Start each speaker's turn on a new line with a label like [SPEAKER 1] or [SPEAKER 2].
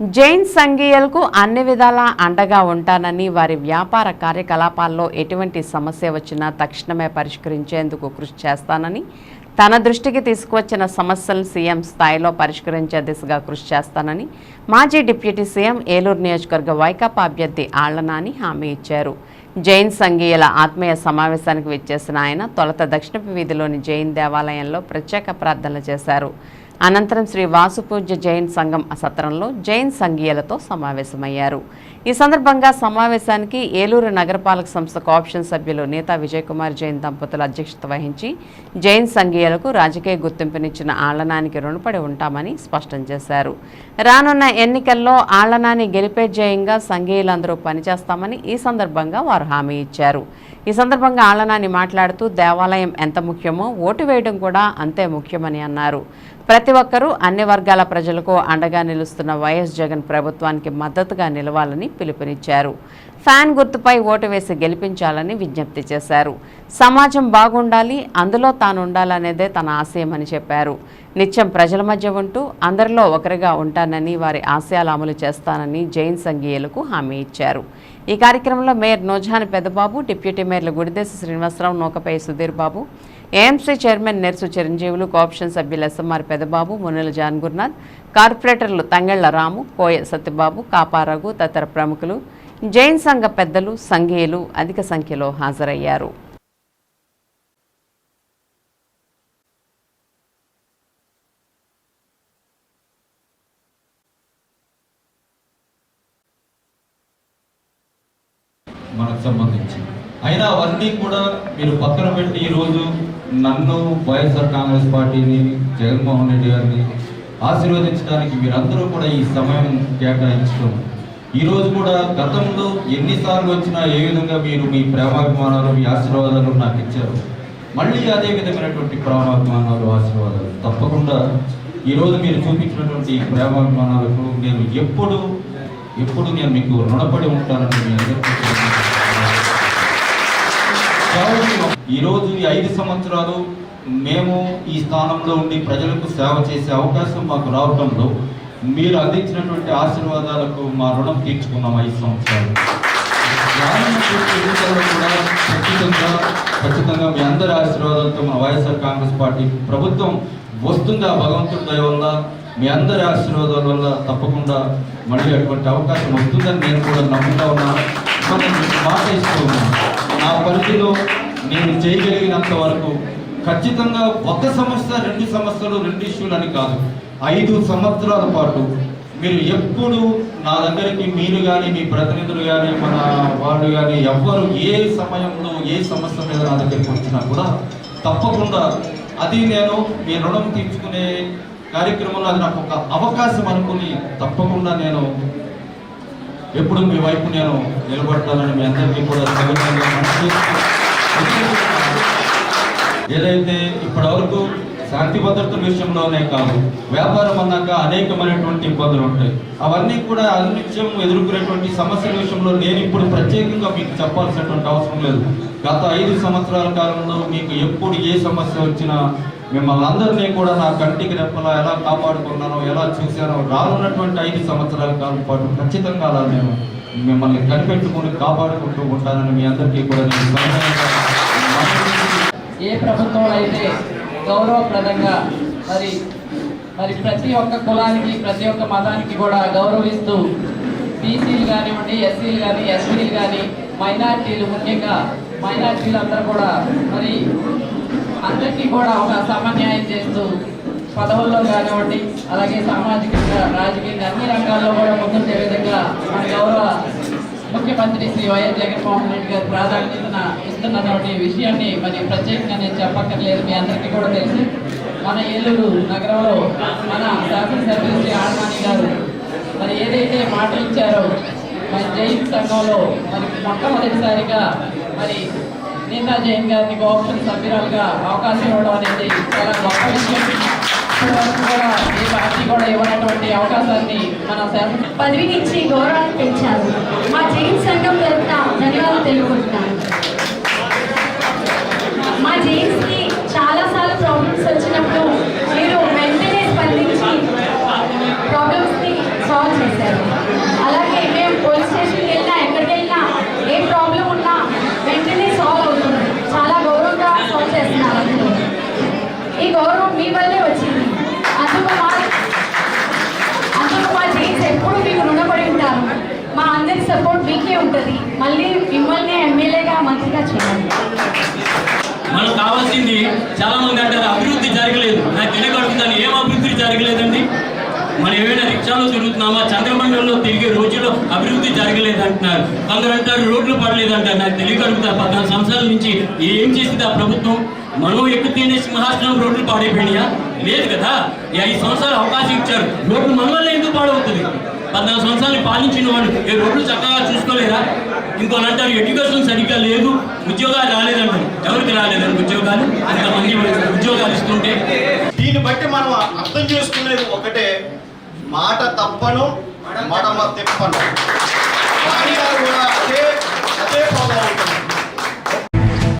[SPEAKER 1] జైన్ సంఘీయులకు అన్ని విధాలా అండగా ఉంటానని వారి వ్యాపార కార్యకలాపాల్లో ఎటువంటి సమస్య వచ్చినా తక్షణమే పరిష్కరించేందుకు కృషి చేస్తానని తన దృష్టికి తీసుకువచ్చిన సమస్యలను సీఎం స్థాయిలో పరిష్కరించే దిశగా కృషి చేస్తానని మాజీ డిప్యూటీ సీఎం ఏలూరు నియోజకవర్గ వైకాపా అభ్యర్థి ఆళ్ళనాని హామీ ఇచ్చారు. జైన్ సంఘీయుల ఆత్మీయ సమావేశానికి విచ్చేసిన ఆయన తొలత దక్షిణపు వీధిలోని జైన్ దేవాలయంలో ప్రత్యేక ప్రార్థనలు చేశారు. అనంతరం శ్రీ వాసుపూజ్య జైన్ సంఘం సత్రంలో జైన్ సంఘీయులతో సమావేశమయ్యారు. ఈ సందర్భంగా సమావేశానికి ఏలూరు నగరపాలక సంస్థ కోఆప్షన్ సభ్యులు నేతా విజయ్ కుమార్ జైన్ దంపతుల అధ్యక్షత వహించి జైన్ సంఘీయులకు రాజకీయ గుర్తింపునిచ్చిన ఆళ్ళనానికి రుణపడి ఉంటామని స్పష్టం చేశారు. రానున్న ఎన్నికల్లో ఆళ్ళనాని గెలిపే జయంగా సంఘీయులందరూ పనిచేస్తామని ఈ సందర్భంగా వారు హామీ ఇచ్చారు. ఈ సందర్భంగా ఆళ్ళనాని మాట్లాడుతూ దేవాలయం ఎంత ముఖ్యమో ఓటు వేయడం కూడా అంతే ముఖ్యమని అన్నారు. ప్రతి ఒక్కరూ అన్ని వర్గాల ప్రజలకు అండగా నిలుస్తున్న వైఎస్ జగన్ ప్రభుత్వానికి మద్దతుగా నిలవాలని పిలుపునిచ్చారు. ఫ్యాన్ గుర్తుపై ఓటు వేసి గెలిపించాలని విజ్ఞప్తి చేశారు. సమాజం బాగుండాలి అందులో తాను ఉండాలనేదే తన ఆశయమని చెప్పారు. నిత్యం ప్రజల మధ్య ఉంటూ అందరిలో ఒకరిగా ఉంటానని వారి ఆశయాలు అమలు చేస్తానని జైన్ సంఘీయులకు హామీ ఇచ్చారు. ఈ కార్యక్రమంలో మేయర్ నోజాని పెద్దబాబు డిప్యూటీ మేయర్లు Gudidesa Srinivasarao నూకపై Sudheer Babu AMC chairman Nersu Chiranjeevulu cooption సభ్యులు ఎస్ఎంఆర్ పెద్దబాబు మునుల జాన్ గురునాథ్ కార్పొరేటర్లు తంగళ్ళ రాము కోయ సత్యబాబు కాపారఘు తదితర ప్రముఖులు జైన్ సంఘ పెద్దలు సంఘీయులు అధిక సంఖ్యలో హాజరయ్యారు.
[SPEAKER 2] మనకు సంబంధించి. అయినా అవన్నీ కూడా మీరు పక్కన పెట్టి ఈరోజు నన్ను వైఎస్ఆర్ కాంగ్రెస్ పార్టీని జగన్మోహన్ రెడ్డి గారిని ఆశీర్వదించడానికి మీరందరూ కూడా ఈ సమయం కేటాయించడం. ఈరోజు కూడా గతంలో ఎన్నిసార్లు వచ్చినా ఏ విధంగా మీరు మీ ప్రేమాభిమానాలు మీ ఆశీర్వాదాలు నాకు ఇచ్చారు. మళ్ళీ అదే విధమైనటువంటి ప్రేమాభిమానాలు ఆశీర్వాదాలు తప్పకుండా ఈరోజు మీరు చూపించినటువంటి ప్రేమాభిమానాలకు నేను ఎప్పుడు ఎప్పుడు నేను మీకు రుణపడి ఉంటానని మీ అందరికీ ఈరోజు ఈ ఐదు సంవత్సరాలు మేము ఈ స్థానంలో ఉండి ప్రజలకు సేవ చేసే అవకాశం మాకు రావడంలో మీరు అందించినటువంటి ఆశీర్వాదాలకు మా రుణం తీర్చుకున్నాం ఐదు సంవత్సరాలు. కూడా ఖచ్చితంగా ఖచ్చితంగా మీ అందరి ఆశీర్వాదాలతో మన వైఎస్ఆర్ కాంగ్రెస్ పార్టీ ప్రభుత్వం వస్తుందా భగవంతుడి దయ వల్ల మీ అందరి ఆశీర్వాదాల వల్ల తప్పకుండా మళ్ళీ అటువంటి అవకాశం వస్తుందని నేను కూడా నమ్ముతా ఉన్నా. మనం మాట ఇస్తూ నా పరిధిలో నేను చేయగలిగినంత వరకు ఖచ్చితంగా ఒక సమస్య రెండు సమస్యలు రెండు ఇష్యూలు అని కాదు. ఐదు సంవత్సరాల పాటు మీరు ఎప్పుడు నా దగ్గరికి మీరు కానీ మీ ప్రతినిధులు కానీ మన వాళ్ళు కానీ ఎవ్వరు ఏ సమయంలో ఏ సమస్య మీద నా దగ్గరికి వచ్చినా కూడా తప్పకుండా అది నేను మీ రుణం తీర్చుకునే కార్యక్రమంలో అది నాకు ఒక అవకాశం అనుకుని తప్పకుండా నేను ఎప్పుడు మీ వైపు నేను నిలబడతానని మీ అందరికీ కూడా ఏదైతే ఇప్పటివరకు శాంతి భద్రతల విషయంలోనే కాదు వ్యాపారం అన్నాక అనేకమైనటువంటి ఇబ్బందులు ఉంటాయి. అవన్నీ కూడా అనునిత్యం ఎదుర్కొనేటువంటి సమస్యల విషయంలో నేను ఇప్పుడు ప్రత్యేకంగా మీకు చెప్పాల్సినటువంటి అవసరం లేదు. గత ఐదు సంవత్సరాల కాలంలో మీకు ఎప్పుడు ఏ సమస్య వచ్చినా మిమ్మల్ని అందరినీ కూడా నా కంటికి రెప్పలా ఎలా కాపాడుకున్నానో ఎలా చూశానో రానున్నటువంటి ఐదు సంవత్సరాల కాలం పాటు ఖచ్చితంగా అలా నేను మిమ్మల్ని కనిపెట్టుకుని కాపాడుకుంటూ ఉంటానని మీ అందరికీ కూడా నేను
[SPEAKER 3] ఏ ప్రభుత్వం అయితే గౌరవప్రదంగా మరి మరి ప్రతి ఒక్క కులానికి ప్రతి ఒక్క మతానికి కూడా గౌరవిస్తూ బీసీలు కానివ్వండి ఎస్సీలు కానీ ఎస్టీలు కానీ మైనార్టీలు ముఖ్యంగా మైనార్టీలు అందరూ కూడా మరి అందరికీ కూడా ఒక సమన్యాయం చేస్తూ పదవుల్లో కానివ్వండి అలాగే సామాజికంగా రాజకీయంగా అన్ని రంగాల్లో కూడా ముందుండే విధంగా మన గౌరవ ముఖ్యమంత్రి శ్రీ వైఎస్ జగన్మోహన్ రెడ్డి గారు ప్రాధాన్యతన ఇస్తున్నటువంటి విషయాన్ని మరి ప్రత్యేకంగా నేను చెప్పక్కర్లేదు మీ అందరికీ కూడా తెలుసు. మన ఏలూరు నగరంలో మన శాసనసభ్యులు శ్రీ ఆడమాని గారు మరి ఏదైతే మాట ఇచ్చారో మరి జైన్ సంఘంలో మరి మొట్టమొదటిసారిగా మరి నీతా జైన్ గారిని కోఆప్షన్ సభ్యురాలుగా అవకాశం ఇవ్వడం అనేది చాలా గొప్ప విషయం. ఇప్పటివరకు కూడా ఏ పార్టీ కూడా ఇవ్వనటువంటి అవకాశాన్ని మన శాసన
[SPEAKER 4] నుంచి గౌరవాన్ని పెంచారు మా జైన్ సంఘం తరఫున ధన్యవాదాలు తెలుపుకుంటున్నాను మా జైన్స్కి సపోర్ట్ మీకే ఉంటుంది. మళ్ళీ మిమ్మల్ని ఎమ్మెల్యేగా మంచిగా చేయాలి.
[SPEAKER 5] మనకు కావాల్సింది చాలా మంది అంటారు అభివృద్ధి జరగలేదు. నాకు తెలియకడుగుతాను ఏం అభివృద్ధి జరగలేదండి? మనం ఏమైనా రిక్షాలో తిరుగుతున్నామా చంద్రమండలంలో తిరిగే రోజుల్లో అభివృద్ధి జరగలేదు అంటున్నారు. కొందరు అంటారు రోడ్లు పడలేదు అంటారు. నాకు తెలియకడుగుతారు పద్నాలుగు సంవత్సరాల నుంచి ఏం చేసింది ఆ ప్రభుత్వం? మనం ఎక్కుతేనే సింహాసనం రోడ్లు పాడైపోయినాయా? లేదు కదా. ఈ ఐదు సంవత్సరాలు అవకాశం ఇచ్చారు. రోడ్లు మన పద్నాలుగు సంవత్సరాలు పాలించిన వాడు. ఏ రోడ్లు చక్కగా చూసుకోలేరా ఇంకోని అంటారు ఎడ్యుకేషన్ సరిగ్గా లేదు. ఉద్యోగాలు రాలేదంటారు ఎవరికి రాలేదండి ఉద్యోగాలు? అంతమంది ఉద్యోగాలు ఇస్తుంటే.
[SPEAKER 6] దీన్ని బట్టి మనం అర్థం చేసుకునేది ఒకటే. మాట తప్పను మడమ తెప్పను. కూడా అదే అదే ప్రభావం